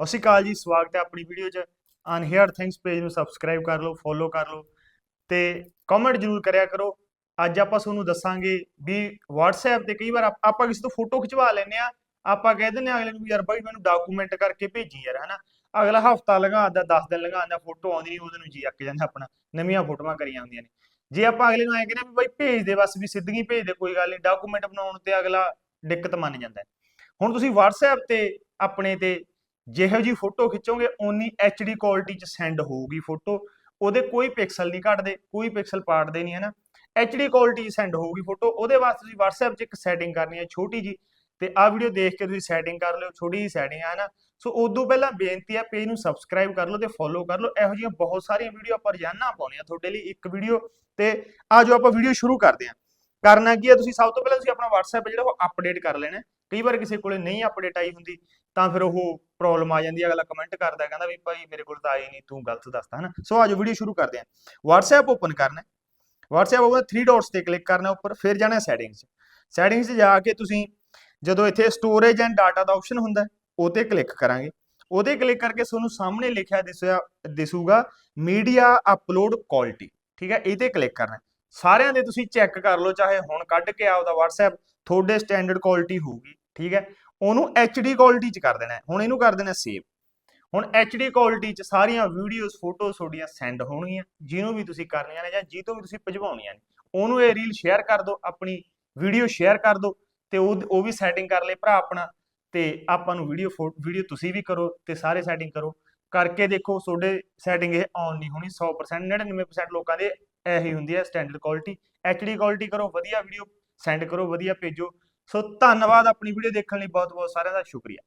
ਸਤਿ ਸ਼੍ਰੀ ਅਕਾਲ ਜੀ, ਸਵਾਗਤ ਹੈ ਆਪਣੀ ਵੀਡੀਓ 'ਚ। ਅਨਹੀਅਰਡ ਥਿੰਗਸ ਪੇਜ ਨੂੰ ਸਬਸਕ੍ਰਾਈਬ ਕਰ ਲਓ ਫੋਲੋ ਕਰ ਲਓ ਤੇ ਕਮੈਂਟ ਜਰੂਰ ਕਰਿਆ ਕਰੋ। ਅੱਜ ਆਪਾਂ ਤੁਹਾਨੂੰ ਦੱਸਾਂਗੇ ਵੀ WhatsApp ਤੇ ਕਈ ਵਾਰ ਆਪਾਂ ਕਿਸੇ ਤੋਂ ਫੋਟੋ ਖਿਚਵਾ ਲੈਂਦੇ ਆ ਆਪਾਂ ਕਹਿ ਦਿੰਦੇ ਆ ਅਗਲੇ ਨੂੰ ਯਾਰ ਬਾਈ ਮੈਨੂੰ ਡਾਕੂਮੈਂਟ ਕਰਕੇ ਭੇਜੀ ਯਾਰ, ਹਨਾ। ਅਗਲਾ ਹਫਤਾ ਲਗਾਉਂਦਾ 10 ਦਿਨ ਲਗਾਉਂਦਾ ਫੋਟੋ ਆਉਂਦੀ ਨਹੀਂ, ਉਹਦੇ ਨੂੰ ਜੀ ਅੱਕ ਜਾਂਦਾ ਆਪਣਾ, ਨਵੀਆਂ ਫੋਟੋਆਂ ਕਰੀਆਂ ਆਉਂਦੀਆਂ ਨੇ। ਜੇ ਆਪਾਂ ਅਗਲੇ ਨੂੰ ਐਂ ਕਹਿੰਦੇ ਵੀ ਬਾਈ ਭੇਜ ਦੇ ਬਸ, ਵੀ ਸਿੱਧਗੀ ਭੇਜ ਦੇ, ਕੋਈ ਗੱਲ ਨਹੀਂ ਡਾਕੂਮੈਂਟ ਬਣਾਉਣ ਤੇ ਅਗਲਾ ਦਿੱਕਤ ਮੰਨ ਜਾਂਦਾ ਹੁਣ ਤੁਸੀਂ WhatsApp ਤੇ ਆਪਣੇ ਤੇ ਜਿਹੋ ਜੀ ਫੋਟੋ ਖਿੱਚੋਗੇ, ਓਨੀ HD ਕੁਆਲਿਟੀ ਚ ਸੈਂਡ ਹੋਊਗੀ ਫੋਟੋ ਉਹਦੇ ਕੋਈ ਪਿਕਸਲ ਨਹੀਂ ਘਟਦੇ, ਕੋਈ ਪਿਕਸਲ ਪਾੜਦੇ ਨਹੀਂ, ਹੈ ਨਾ? HD ਕੁਆਲਿਟੀ ਚ ਸੈਂਡ ਹੋਊਗੀ ਫੋਟੋ ਉਹਦੇ ਵਾਸਤੇ ਤੁਸੀਂ WhatsApp 'ਚ ਇੱਕ ਸੈਟਿੰਗ ਕਰਨੀ ਹੈ ਛੋਟੀ ਜੀ ਤੇ ਆਹ ਵੀਡੀਓ ਦੇਖ ਕੇ ਤੁਸੀਂ ਸੈਟਿੰਗ ਕਰ ਲਿਓ, ਛੋਟੀ ਜੀ ਸੈਟਿੰਗ ਹੈ ਨਾ? ਸੋ ਉਦੋਂ ਪਹਿਲਾਂ ਬੇਨਤੀ ਹੈ ਪੇਜ ਨੂੰ ਸਬਸਕ੍ਰਾਈਬ ਕਰ ਲਓ ਤੇ ਫੋਲੋ ਕਰ ਲਓ। ਇਹੋ ਜਿਹੀਆਂ ਬਹੁਤ ਸਾਰੀਆਂ ਵੀਡੀਓ ਆਪਾਂ ਰੋਜ਼ਾਨਾ ਪਾਉਂਦੇ ਆ ਤੁਹਾਡੇ ਲਈ ਇੱਕ ਵੀਡੀਓ ਤੇ ਆਜੋ ਆਪਾਂ ਵੀਡੀਓ ਸ਼ੁਰੂ ਕਰਦੇ ਹਾਂ। ਕਰਨਾ ਕੀ ਹੈ? ਤੁਸੀਂ ਸਭ ਤੋਂ ਪਹਿਲਾਂ ਤੁਸੀਂ ਆਪਣਾ WhatsApp ਜਿਹੜਾ ਉਹ ਅਪਡੇਟ ਕਰ ਲੈਣਾ ਕਈ ਵਾਰ ਕਿਸੇ ਕੋਲੇ ਨਹੀਂ ਅਪਡੇਟ ਆਈ ਹੁੰਦੀ, ਤਾਂ ਫਿਰ ਉਹ ਪ੍ਰੋਬਲਮ ਆ ਜਾਂਦੀ ਹੈ। ਅਗਲਾ ਕਮੈਂਟ ਕਰਦਾ ਕਹਿੰਦਾ ਵੀ ਭਾਈ ਮੇਰੇ ਕੋਲ ਤਾਂ ਆਈ ਨਹੀਂ, ਤੂੰ ਗਲਤ ਦੱਸਦਾ, ਹਨਾ? ਸੋ ਅੱਜ ਵੀਡੀਓ ਸ਼ੁਰੂ ਕਰਦੇ ਹਾਂ। WhatsApp ਓਪਨ ਕਰਨਾ ਹੈ। WhatsApp ਓਪਨ 3 ਡਾਟਸ ਤੇ ਕਲਿੱਕ ਕਰਨਾ ਉੱਪਰ, ਫਿਰ ਜਾਣਾ ਸੈਟਿੰਗਸ ਸੈਟਿੰਗਸ 'ਚ ਜਾ ਕੇ ਤੁਸੀਂ ਜਦੋਂ ਇੱਥੇ ਸਟੋਰੇਜ ਐਂਡ ਡਾਟਾ ਦਾ ਆਪਸ਼ਨ ਹੁੰਦਾ ਉਹ ਤੇ ਕਲਿੱਕ ਕਰਾਂਗੇ। ਉਹਦੇ ਕਲਿੱਕ ਕਰਕੇ ਤੁਹਾਨੂੰ ਸਾਹਮਣੇ ਲਿਖਿਆ ਦਿਸੂਗਾ ਮੀਡੀਆ ਅਪਲੋਡ ਕੁਆਲਿਟੀ ਠੀਕ ਹੈ? ਇਹ ਤੇ ਕਲਿੱਕ ਕਰਨਾ ਸਾਰਿਆਂ ਦੇ ਤੁਸੀਂ ਚੈੱਕ ਕਰ ਲਓ, ਚਾਹੇ ਹੁਣ ਕੱਢ ਕੇ ਆਪਦਾ WhatsApp ਤੁਹਾਡੇ ਸਟੈਂਡਰਡ ਕੁਆਲਿਟੀ ਹੋਊਗੀ, ਠੀਕ ਹੈ? ਉਹਨੂੰ HD ਕੁਆਲਿਟੀ ਚ ਕਰ ਦੇਣਾ ਹੁਣ ਇਹਨੂੰ ਕਰ ਦੇਣਾ ਸੇਵ ਹੁਣ HD ਕੁਆਲਿਟੀ ਚ ਸਾਰੀਆਂ ਵੀਡੀਓਜ਼ ਫੋਟੋਜ਼ ਤੁਹਾਡੀਆਂ ਸੈਂਡ ਹੋਣਗੀਆਂ, ਜਿਹਨੂੰ ਵੀ ਤੁਸੀਂ ਕਰਨੀਆਂ ਨੇ ਜਾਂ ਜੀ ਤੋਂ ਵੀ ਤੁਸੀਂ ਭਜਵਾਉਣੀਆਂ ਨੇ। ਉਹਨੂੰ ਇਹ ਰੀਲ ਸ਼ੇਅਰ ਕਰ ਦਿਓ, ਆਪਣੀ ਵੀਡੀਓ ਸ਼ੇਅਰ ਕਰ ਦਿਓ ਤੇ ਉਹ ਉਹ ਵੀ ਸੈਟਿੰਗ ਕਰ ਲੈ ਭਰਾ ਆਪਣਾ ਤੇ ਆਪਾਂ ਨੂੰ ਵੀਡੀਓ ਵੀਡੀਓ ਤੁਸੀਂ ਵੀ ਕਰੋ ਤੇ ਸਾਰੇ ਸੈਟਿੰਗ ਕਰੋ। ਕਰਕੇ ਦੇਖੋ, ਤੁਹਾਡੇ ਸੈਟਿੰਗ ਇਹ ਆਨ ਨਹੀਂ ਹੋਣੀ 100% 99% ਲੋਕਾਂ ਦੇ ਇਹੀ ਹੁੰਦੀ ਹੈ ਸਟੈਂਡਰਡ ਕੁਆਲਿਟੀ HD ਕੁਆਲਿਟੀ ਕਰੋ, ਵਧੀਆ ਵੀਡੀਓ ਸੈਂਡ ਕਰੋ, ਵਧੀਆ ਭੇਜੋ। ਸੋ ਧੰਨਵਾਦ ਆਪਣੀ ਵੀਡੀਓ ਦੇਖਣ ਲਈ। ਬਹੁਤ ਬਹੁਤ ਸਾਰਿਆਂ ਦਾ ਸ਼ੁਕਰੀਆ।